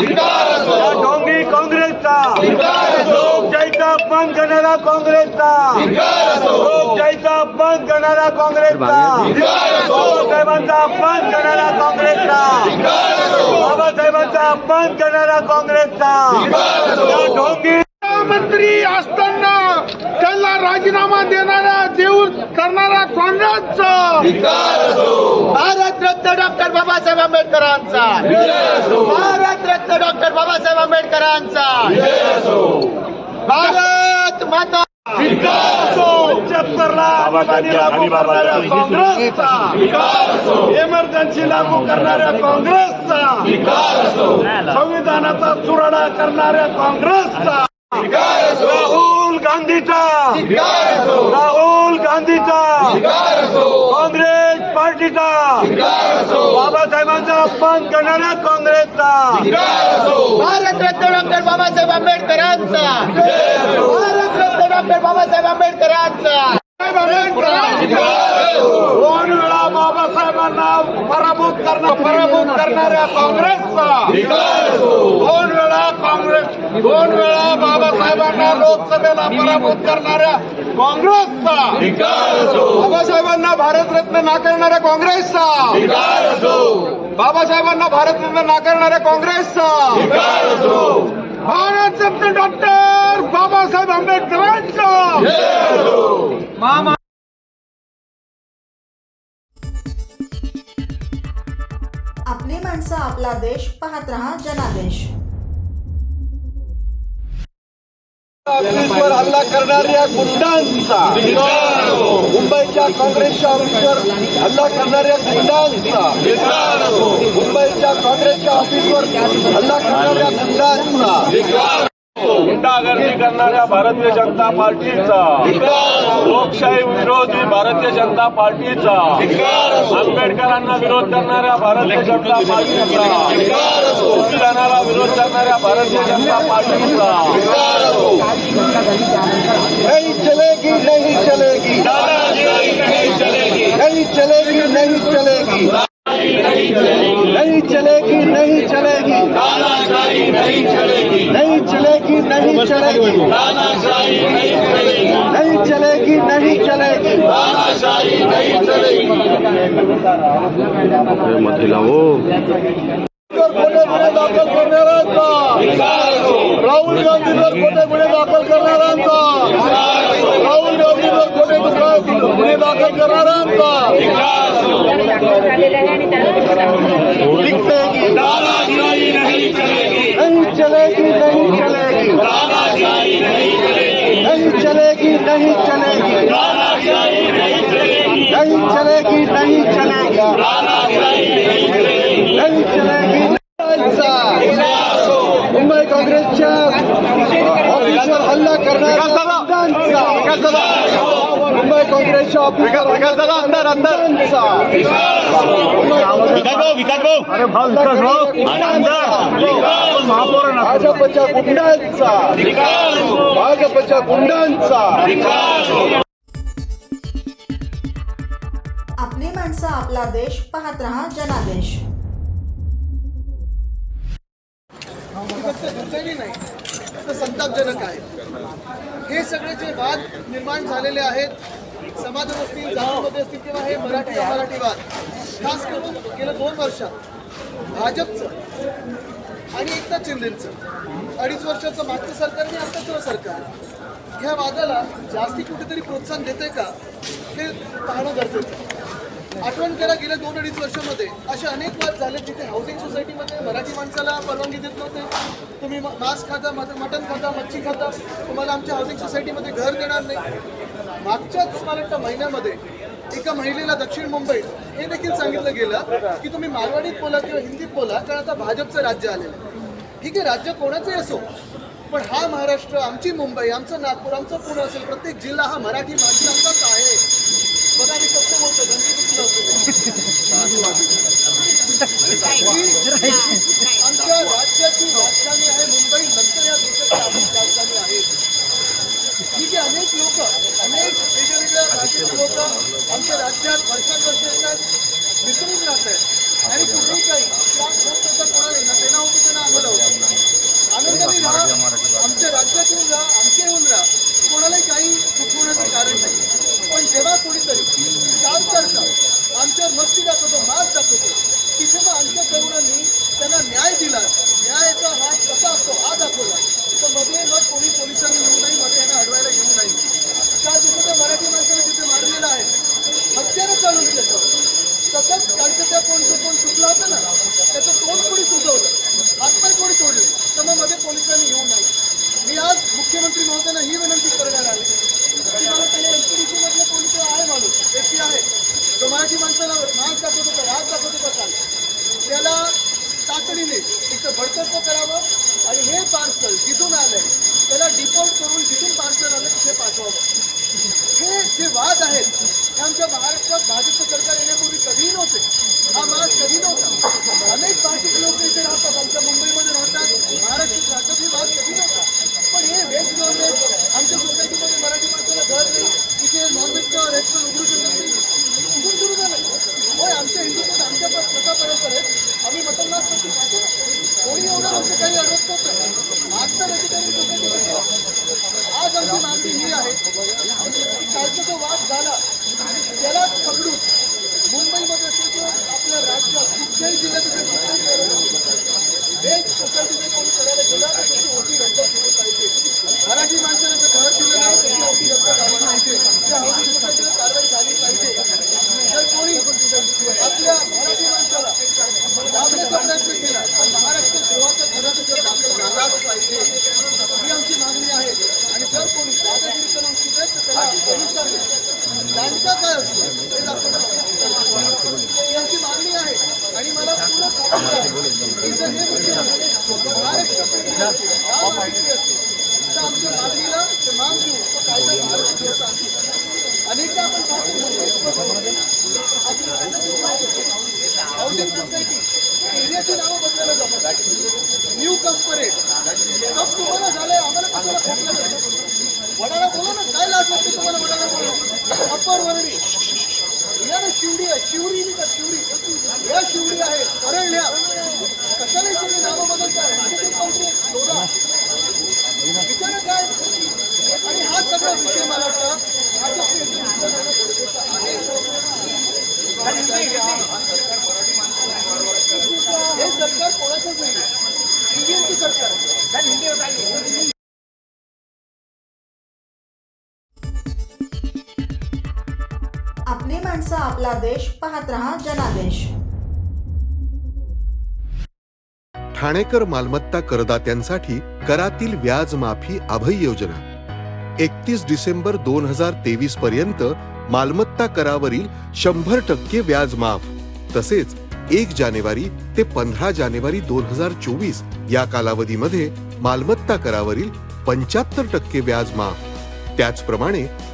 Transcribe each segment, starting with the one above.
ढोंगी काँग्रेसचा! लोकशाहीचा अपमान करणारा काँग्रेसचा! लोकशाहीचा अपमान करणारा काँग्रेसचा! बाबासाहेबांचा अपमान करणारा काँग्रेसचा! बाबासाहेबांचा अपमान करणारा काँग्रेसचा! ढोंगी मंत्री असताना त्यांना राजीनामा देणारा देऊन करणारा काँग्रेसचा! भारत रत्न डॉक्टर बाबासाहेब आंबेडकरांचा. भारत रत्न डॉक्टर बाबासाहेब आंबेडकरांचा. भारत माता पंच्याहत्तर काँग्रेसचा. इमर्जन्सी लागू करणाऱ्या काँग्रेसचा. संविधानाचा चुराडा करणाऱ्या काँग्रेसचा. राहुल गांधीचा. राहुल गांधीचा. काँग्रेस. पार्टीचा. बाबासाहेबांचा अपमान करणाऱ्या काँग्रेसचा. भारतरत्न डॉक्टर बाबासाहेब आंबेडकरांचा. भारतरत्न डॉक्टर बाबासाहेब आंबेडकरांचा. दोन वेळा बाबासाहेबांना पराभूत करणार पराभूत करणाऱ्या काँग्रेसचा दोन वेळा काँग्रेस दोन वेळा बाबासाहेबांना लोकसभेला पराभूत करणाऱ्या काँग्रेसचा बाबासाहेबांना भारतरत्न नाकारणाऱ्या काँग्रेसचा. बाबासाहेबांना भारतरत्न नाकारणाऱ्या काँग्रेसचा. भारत रत्न डॉक्टर बाबासाहेब आंबेडकरांचा. आपली माणसं आपला देश पाहत रहा जनादेश. ऑफिसवर हल्ला करणाऱ्या गुंडांचा. मुंबईच्या काँग्रेसच्या ऑफिसवर हल्ला करणाऱ्या गुंडांचा. मुंबईच्या काँग्रेसच्या ऑफिसवर हल्ला करणाऱ्या गुंडांचा. गुंडागर्दी करणाऱ्या भारतीय जनता पार्टीचा. लोकशाही विरोधी भारतीय जनता पार्टीचा. आंबेडकरांना विरोध करणाऱ्या भारतीय जनता पार्टीचा. संविधानाला विरोध करणाऱ्या भारतीय जनता पार्टीचा. नहीं चलेगी नहीं चलेगी। नहीं चलेगी नहीं चलेगी। नहीं चलेगी नहीं चलेगी। नहीं चलेगी नहीं चलेगी। नहीं चलेगी नहीं चलेगी। नहीं चलेगी नहीं चलेगी खोटे गुन्हे दाखल राहुल गांधीवर खोटे गुन्हे लिखते हैं नहीं चलेगी नहीं चलेगी नहीं चलेगी दादागिरी नहीं चलेगी नहीं चलेगी हल्ला करणारा काँग्रेसच्या ऑफिसवर अंदर अंदर. भाजपच्या गुंडांचा. भाजपच्या गुंडांचा. आपली माणसं आपला देश पाहत रहा जनादेश. संतापजनक आहे. हे सगळे जे वाद निर्माण झालेले आहेत समाजात असतील जातीमध्ये असतील किंवा हे मराठी मराठीवाद? खास करून गेल्या दोन वर्षात भाजपचं आणि एकनाथ शिंदेचं. अडीच वर्षाचं मागचं सरकार आणि आताचं सरकार. ह्या वादाला जास्ती कुठेतरी प्रोत्साहन देते का? हे पाहणं गरजेचं आठवण करा गेल्या दोन अडीच वर्षामध्ये असे अनेक वाद झाले जिथे हाऊसिंग सोसायटीमध्ये मराठी माणसाला परवानगी देत नव्हते. तुम्ही मांस खाता मट- मटण खाता मच्छी खाता. तुम्हाला आमच्या हाऊसिंग सोसायटीमध्ये घर देणार नाही. मागच्याच मला वाटतं महिन्यामध्ये एका महिलेला दक्षिण मुंबईत हे देखील सांगितलं गेलं की तुम्ही मारवाडीत बोला किंवा हिंदीत बोला कारण आता भाजपचं राज्य आलेलं आहे. ठीक आहे राज्य कोणाचंही असो पण हा महाराष्ट्र आमची मुंबई आमचं नागपूर आमचं पुणे असेल प्रत्येक जिल्हा हा मराठी माणसांचाच आहे. बघा मी सत्य बोलतो कुठलं आमच्या राज्याची राजधानी लोक आमच्या राज्यात वर्षानुवर्षांना मिसळून राहत आहेत. आपली माणसं आपला देश पाहत रहा जनादेश. ठाणेकर मालमत्ता करदात्यांसाठी करातील व्याज माफी अभय योजना. एकतीस डिसेंबर दोन हजार तेवीस पर्यंत मालमत्ता करावरील शंभर टक्के व्याज माफ तसेच एक जानेवारी ते पंधरा जानेवारी दोन हजार चोवीस या कालावधीमध्ये मालमत्ता करावरील पंच्याहत्तर टक्के व्याज माफ त्याचप्रमाणे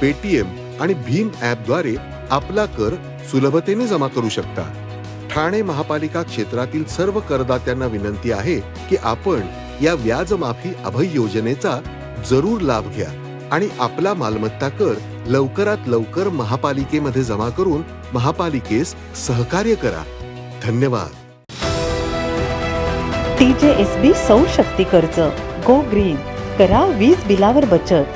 Paytm आणि भीम ॲपद्वारे आपला कर सुलभतेने जमा करू शकता. ठाणे महापालिका क्षेत्रातील सर्व करदात्यांना विनंती आहे की आपण या व्याज माफी अभय योजनेचा जरूर लाभ घ्या आणि आपला मालमत्ता कर लवकरात लवकर महापालिकेमध्ये जमा करून महापालिकेस सहकार्य करा. धन्यवाद. टीजेएसबी सौर शक्ती कर्ज गो ग्रीन. करा वीज बिलावर बचत.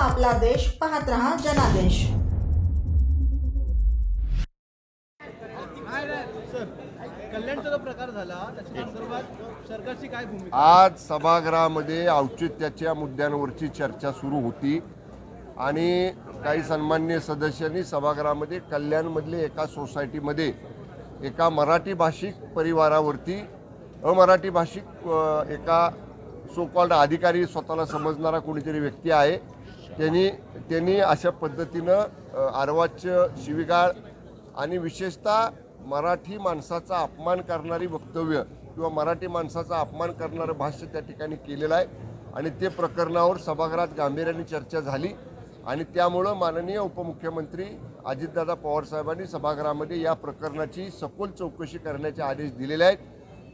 आपला देश पाहत रहा जनादेश. कल्याणचा जो प्रकार झाला त्याच्या संदर्भात सरकारची काय भूमिका आज सभागृहामध्ये औचित्याच्या मुद्द्यांवरची चर्चा सुरू होती आणि काही सन्मान्य सदस्यांनी सभागृहामध्ये कल्याणमधले एका सोसायटीमध्ये एका मराठी भाषिक परिवारावरती अमराठी भाषिक एका सो कॉल्ड अधिकारी स्वतःला समजणारा कोणीतरी व्यक्ती आहे. त्यांनी त्यांनी अशा पद्धतीनं आर्वाच्य शिविगाळ शिवीगाळ आणि विशेषतः मराठी माणसाचा अपमान करणारी वक्तव्य किंवा मराठी माणसाचा अपमान करणारं भाष्य त्या ठिकाणी केलेलं आहे. आणि ते प्रकरणावर सभागृहात गांभीर्याने चर्चा झाली. आणि त्यामुळं माननीय उपमुख्यमंत्री अजितदादा पवारसाहेबांनी सभागृहामध्ये या प्रकरणाची सखोल चौकशी करण्याचे आदेश दिलेले आहेत.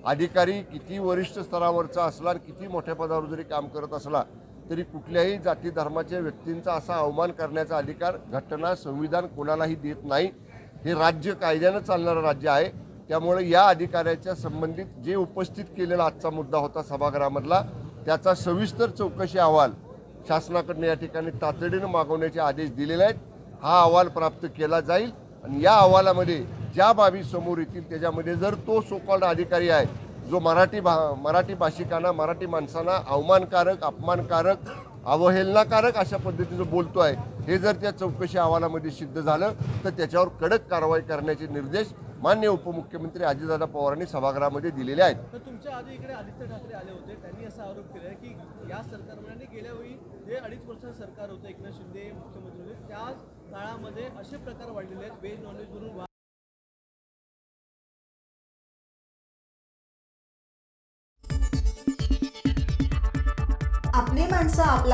अधिकारी किती वरिष्ठ स्तरावरचा असला आणि किती मोठ्या पदावर जरी काम करत असला तरी कुठल्याही जाती धर्माच्या व्यक्तींचा असा अवमान करण्याचा अधिकार घटना संविधान कोणालाही देत नाही. हे राज्य कायद्यानं चालणारं राज्य आहे. त्यामुळे या अधिकाऱ्याच्या संबंधित जे उपस्थित केलेला आजचा मुद्दा होता सभागृहामधला त्याचा सविस्तर चौकशी अहवाल शासनाकडनं या ठिकाणी तातडीनं मागवण्याचे आदेश दिलेले आहेत. हा अहवाल प्राप्त केला जाईल. आणि या अहवालामध्ये ज्या बाबी समोर येतील त्याच्यामध्ये जर तो सोकॉल्ड अधिकारी आहे जो मराठी भा मराठी भाषिकांना मराठी माणसांना अवमानकारक अपमानकारक अवहेलनाकारक अशा पद्धतीनं बोलतो आहे हे जर त्या चौकशी अहवालामध्ये सिद्ध झालं तर त्याच्यावर कडक कारवाई करण्याचे निर्देश मान्य उपमुख्यमंत्री अजितदादा पवारांनी सभागृहामध्ये दिलेले आहेत. तर तुमच्या आधी इकडे आदित्य ठाकरे आले होते त्यांनी असा आरोप केला आहे की या सरकारमध्ये गेल्या वेळी जे अडीच वर्ष सरकार होतं एकनाथ शिंदे मुख्यमंत्री होते त्या काळामध्ये असे प्रकार वाढलेले आहेत व्हेज नॉनव्हेज म्हणून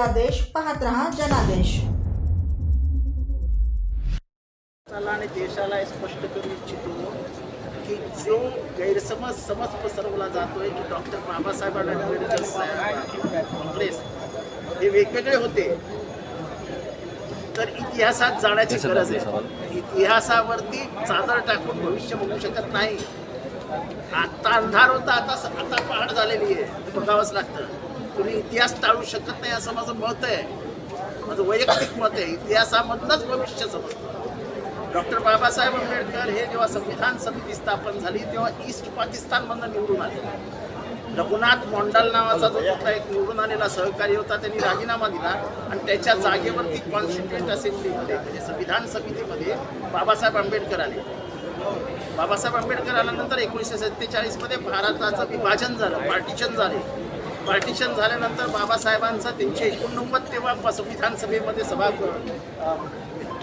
माणसं आपला देश पाहत रहा जनादेश. आणि देशाला स्पष्ट करू इच्छितो की जो गैरसमज समज पसरवला जातोय की डॉक्टर बाबासाहेब आंबेडकर काँग्रेस हे वेगवेगळे होते. तर इतिहासात जाण्याची गरज आहे. इतिहासावरती चादर टाकून भविष्य बघू शकत नाही. आता अंधार होता आता आता पहाट झालेली आहे. बघावंच लागतं. तुम्ही इतिहास टाळू शकत नाही असं माझं मत आहे. माझं वैयक्तिक मत आहे. इतिहासामधनंच भविष्य समजतं. डॉक्टर बाबासाहेब आंबेडकर हे जेव्हा संविधान समिती स्थापन झाली तेव्हा ईस्ट पाकिस्तानमधनं निवडून आले. रघुनाथ मोंडाल नावाचा जो कुठला एक निवडून आलेला सहकारी होता त्यांनी राजीनामा दिला आणि त्याच्या जागेवरती कॉन्स्टिट्युएंट असेंब्लीमध्ये म्हणजे संविधान समितीमध्ये बाबासाहेब आंबेडकर आले. बाबासाहेब आंबेडकर आल्यानंतर एकोणीसशे सत्तेचाळीसमध्ये भारताचं विभाजन झालं पार्टिशन झाले. पार्टिशन झाल्यानंतर बाबासाहेबांचा त्यांची एकोणनव्वद तेव्हा संविधान सभेमध्ये सभा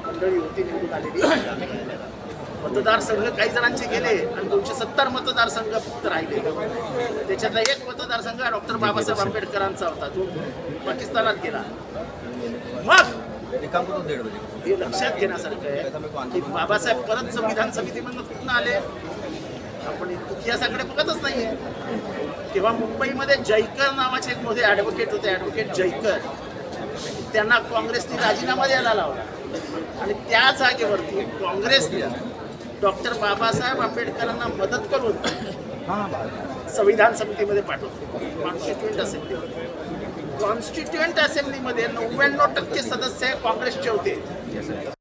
मंडळी होती निवडून आलेली. मतदारसंघ काही जणांचे गेले आणि दोनशे सत्तर मतदारसंघ फक्त राहिले. त्याच्यातला एक मतदारसंघ डॉक्टर बाबासाहेब आंबेडकरांचा होता तो पाकिस्तानात गेला. मग हे लक्षात घेण्यासारखं आहे की बाबासाहेब परत संविधान समितीमधून कुठून आले? आपण इतिहासाकडे बघतच नाहीये. तेव्हा मुंबईमध्ये जयकर नावाचे एक मोठे ॲडव्होकेट होते ॲडव्होकेट जयकर. त्यांना काँग्रेसने राजीनामा द्यायला लावला. आणि त्या जागेवरती काँग्रेसने डॉक्टर बाबासाहेब आंबेडकरांना मदत करून संविधान समितीमध्ये पाठवतो कॉन्स्टिट्युएंट असेंब्ली कॉन्स्टिट्युएंट असेंब्लीमध्ये नव्याण्णव टक्के सदस्य काँग्रेसचे होते.